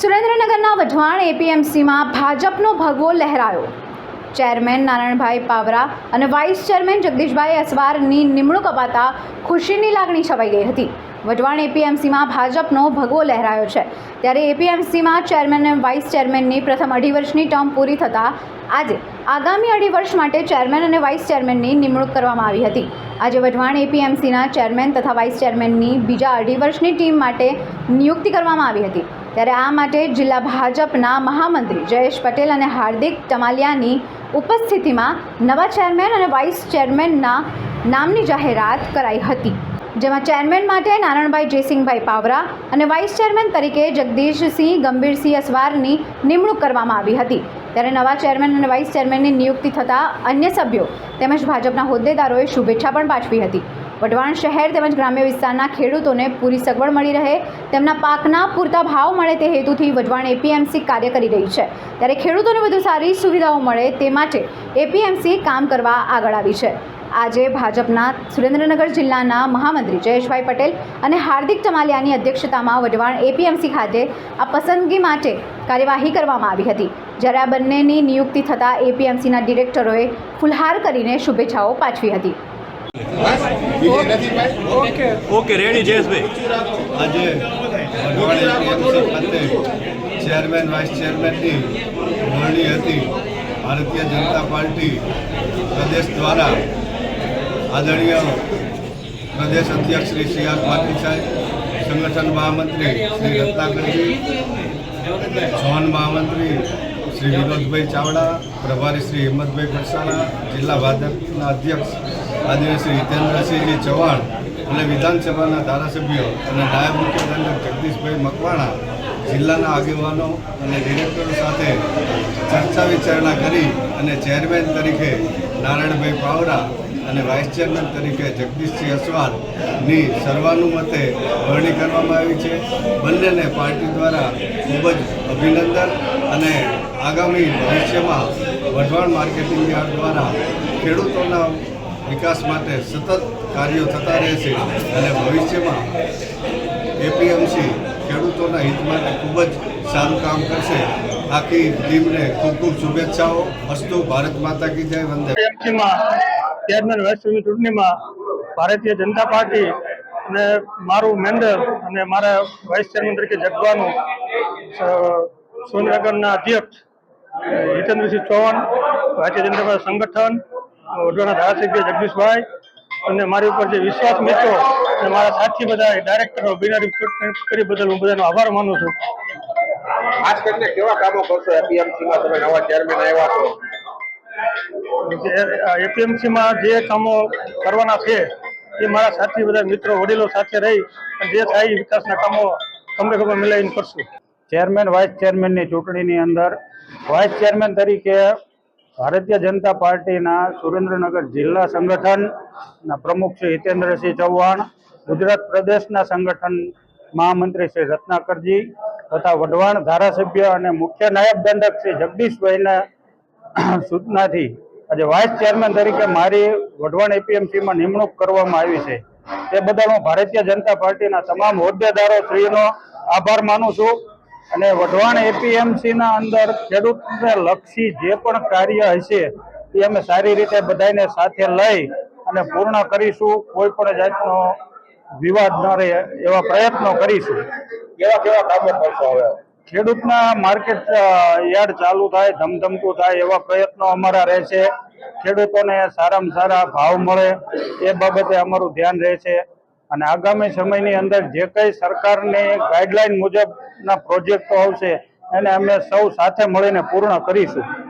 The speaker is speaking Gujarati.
સુરેન્દ્રનગરના વઢવાણ એપીએમસીમાં ભાજપનો ભગવો લહેરાયો. ચેરમેન નારાયણભાઈ પાવરા અને વાઇસ ચેરમેન જગદીશભાઈ અસવારની નિમણૂક અપાતા ખુશીની લાગણી છવાઈ ગઈ હતી. વઢવાણ એપીએમસીમાં ભાજપનો ભગવો લહેરાયો છે. ત્યારે એપીએમસીમાં ચેરમેન અને વાઇસ ચેરમેનની પ્રથમ અઢી વર્ષની ટર્મ પૂરી થતાં આજે આગામી અઢી વર્ષ માટે ચેરમેન અને વાઇસ ચેરમેનની નિમણૂક કરવામાં આવી હતી. આજે વઢવાણ એપીએમસીના ચેરમેન તથા વાઇસ ચેરમેનની બીજા અઢી વર્ષની ટીમ માટે નિયુક્તિ કરવામાં આવી હતી. ત્યારે આ માટે જિલ્લા ભાજપના મહામંત્રી જયેશ પટેલ અને હાર્દિક ટમાલિયાની ઉપસ્થિતિમાં નવા ચેરમેન અને વાઇસ ચેરમેનના નામની જાહેરાત કરાઈ હતી. જેમાં ચેરમેન માટે નારણભાઈ જયસિંહભાઈ પાવરા અને વાઇસ ચેરમેન તરીકે જગદીશસિંહ ગંભીરસિંહ અસવારની નિમણૂક કરવામાં આવી હતી. ત્યારે નવા ચેરમેન અને વાઇસ ચેરમેનની નિયુક્તિ થતાં અન્ય સભ્યો તેમજ ભાજપના હોદ્દેદારોએ શુભેચ્છા પણ પાઠવી હતી. વઢવાણ શહેર તેમજ ગ્રામ્ય વિસ્તારના ખેડૂતોને પૂરી સગવડ મળી રહે. તેમના પાકના પૂરતા ભાવ મળે તે હેતુથી વઢવાણ એપીએમસી કાર્ય કરી રહી છે. ત્યારે ખેડૂતોને વધુ સારી સુવિધાઓ મળે તે માટે એપીએમસી કામ કરવા આગળ આવી છે. આજે ભાજપના સુરેન્દ્રનગર જિલ્લાના મહામંત્રી જયેશભાઈ પટેલ અને હાર્દિક ટમાલિયાની અધ્યક્ષતામાં વઢવાણ એપીએમસી ખાતે આ પસંદગી માટે કાર્યવાહી કરવામાં આવી હતી. જ્યારે આ બંનેની નિયુક્તિ થતાં એપીએમસીના ડિરેક્ટરોએ ફુલહાર કરીને શુભેચ્છાઓ પાઠવી હતી. Okay okay ready, Jayeshbhai. આજે ચેરમેન, વાઇસ ચેરમેનની વરણી હતી. ભારતીય જનતા પાર્ટી પ્રદેશ દ્વારા આદરણીય પ્રદેશ અધ્યક્ષ શ્રી સી આર પાટીલ સાહેબ, સંગઠન મહામંત્રી શ્રી રત્નાકરજી ઝોન મહામંત્રી શ્રી વિનોદભાઈ ચાવડા, પ્રભારી શ્રી હિંમતભાઈ પરસાણા જિલ્લા ભાજપના અધ્યક્ષ આદિવાસી શ્રી હિતેન્દ્રસિંહજી ચૌહાણ અને વિધાનસભાના ધારાસભ્યો અને નાયબ મુખ્યમંત્રી જગદીશભાઈ મકવાણા જિલ્લાના આગેવાનો અને ડિરેક્ટરો સાથે ચર્ચા વિચારણા કરી અને ચેરમેન તરીકે નારાયણભાઈ પાવરા અને વાઇસ ચેરમેન તરીકે જગદીશસિંહ અસવાલની સર્વાનુમતે વરણી કરવામાં આવી છે. બંનેને પાર્ટી દ્વારા ખૂબ જ અભિનંદન. અને આગામી ભવિષ્યમાં વઢવાણ માર્કેટિંગ યાર્ડ દ્વારા ખેડૂતોના વિકાસ માટે સતત કાર્યો થતા રહેશે અને ભવિષ્યમાં એપીએમસી ખેડૂતોના હિત માટે ખૂબ જ સારું કામ કરશે. આખી ટીમને ખૂબ ખૂબ શુભેચ્છાઓ. અસ્તુ, ભારત માતા કી જય, વંદે ચેરમેન વૈશ્વિક ચૂંટણીમાં ભારતીય જનતા પાર્ટી અને મારું મેન્ડર અને મારા વાઇસ ચેરમેન તરીકે જગવાનું સુરેન્દ્રનગરના અધ્યક્ષ હિતેન્દ્રસિંહ ચૌહાણ ભારતીય જનતા પાર્ટી સંગઠન વડોદરાના ધારાસભ્ય જગદીશભાઈ અને મારી ઉપર જે વિશ્વાસ મિત્રો અને મારા સાથી બધા ડાયરેક્ટરો બિનારી કરી બદલ હું બધાનો આભાર માનું છું. ખાસ કરીને કેવા કામો કરશો એપીએમસીમાં? તમે નવા ચેરમેન આવ્યા છો. એપીએમસીમાં જે કામો કરવાના છે એ મારા સાથી બધા મિત્રો વડીલો સાથે રહી જે થાય વિકાસના કામો તમને ખબર મિલાવીને કરશું ચેરમેન, વાઇસ ચેરમેનની ચૂંટણીની અંદર, વાઇસ ચેરમેન તરીકે ભારતીય જનતા પાર્ટીના સુરેન્દ્રનગર જિલ્લા સંગઠનના પ્રમુખ શ્રી હિતેન્દ્રસિંહ ચૌહાણ, ગુજરાત પ્રદેશના સંગઠન મહામંત્રી શ્રી રત્નાકરજી તથા વઢવાણ ધારાસભ્ય અને મુખ્ય નાયબ દંડક શ્રી જગદીશભાઈના સૂચનાથી આજે વાઇસ ચેરમેન તરીકે મારી વઢવાણ એપીએમસીમાં નિમણૂક કરવામાં આવી છે. તે બદલ હું ભારતીય જનતા પાર્ટીના તમામ હોદ્દેદારો, શ્રીનો આભાર માનું છું. અને વઢવાણ એપીએમસીના અંદર ખેડૂતને લક્ષી જે પણ કાર્ય હશે એ અમે સારી રીતે બધાને સાથે લઈ અને પૂર્ણ કરીશું. કોઈ પણ જાતનો વિવાદ ન રહે એવા પ્રયત્નો કરીશું. કેવા કેવા કામો કરશો હવે? ખેડૂતના માર્કેટ યાર્ડ ચાલુ થાય ધમધમતું થાય એવા પ્રયત્નો અમારા રહેશે. ખેડૂતોને સારામાં સારા ભાવ મળે એ બાબતે અમારું ધ્યાન રહેશે. અને આગામી સમયની અંદર જે કંઈ સરકારની ગાઈડલાઈન મુજબના પ્રોજેક્ટો આવશે, એને અમે સૌ સાથે મળીને પૂર્ણ કરીશું.